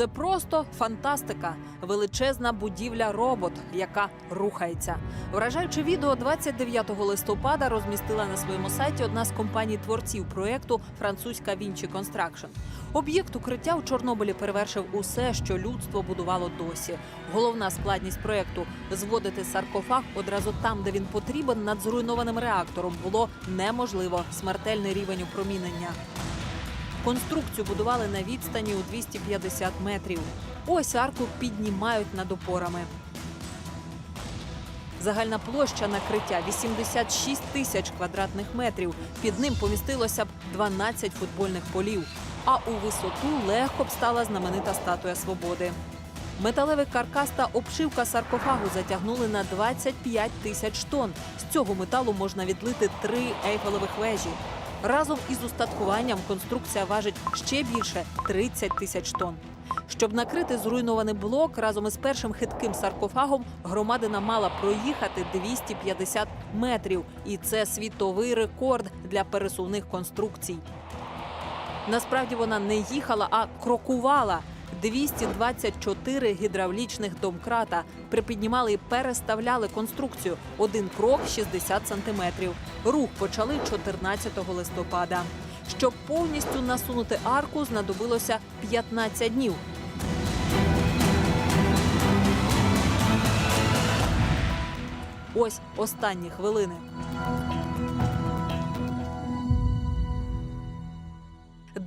Це просто фантастика. Величезна будівля робот, яка рухається. Вражаюче відео 29 листопада розмістила на своєму сайті одна з компаній творців проєкту французька Vinci Construction. Об'єкт укриття у Чорнобилі перевершив усе, що людство будувало досі. Головна складність проєкту зводити саркофаг одразу там, де він потрібен, над зруйнованим реактором було неможливо. Смертельний рівень опромінення. Конструкцію будували на відстані у 250 метрів. Ось арку піднімають над опорами. Загальна площа накриття 86 тисяч квадратних метрів. Під ним помістилося б 12 футбольних полів. А у висоту легко б стала знаменита статуя свободи. Металевий каркас та обшивка саркофагу затягнули на 25 тисяч тонн. З цього металу можна відлити три ейфелевих вежі. Разом із устаткуванням конструкція важить ще більше 30 тисяч тонн. Щоб накрити зруйнований блок разом із першим хитким саркофагом, громадина мала проїхати 250 метрів, і це світовий рекорд для пересувних конструкцій. Насправді вона не їхала, а крокувала. 224 гідравлічних домкрата припіднімали і переставляли конструкцію. Один крок 60 сантиметрів. Рух почали 14 листопада. Щоб повністю насунути арку, знадобилося 15 днів. Ось останні хвилини.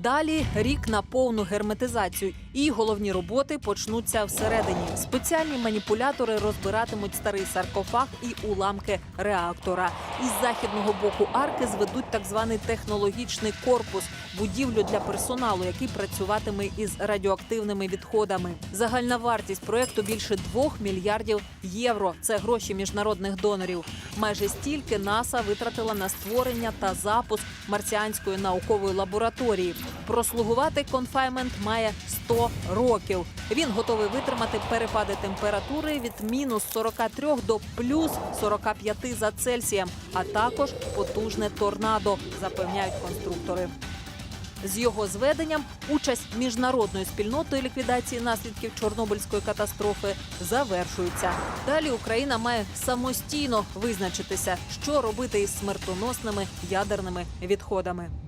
Далі рік на повну герметизацію, і головні роботи почнуться всередині. Спеціальні маніпулятори розбиратимуть старий саркофаг і уламки реактора. Із західного боку арки зведуть так званий технологічний корпус, будівлю для персоналу, який працюватиме із радіоактивними відходами. Загальна вартість проекту більше 2 мільярдів євро. Це гроші міжнародних донорів. Майже стільки НАСА витратила на створення та запуск марсіанської наукової лабораторії. Прослугувати конфаймент має 100 років. Він готовий витримати перепади температури від мінус 43 до плюс 45 за Цельсієм, а також потужне торнадо, запевняють конструктори. З його зведенням участь міжнародної спільноти ліквідації наслідків Чорнобильської катастрофи завершується. Далі Україна має самостійно визначитися, що робити із смертоносними ядерними відходами.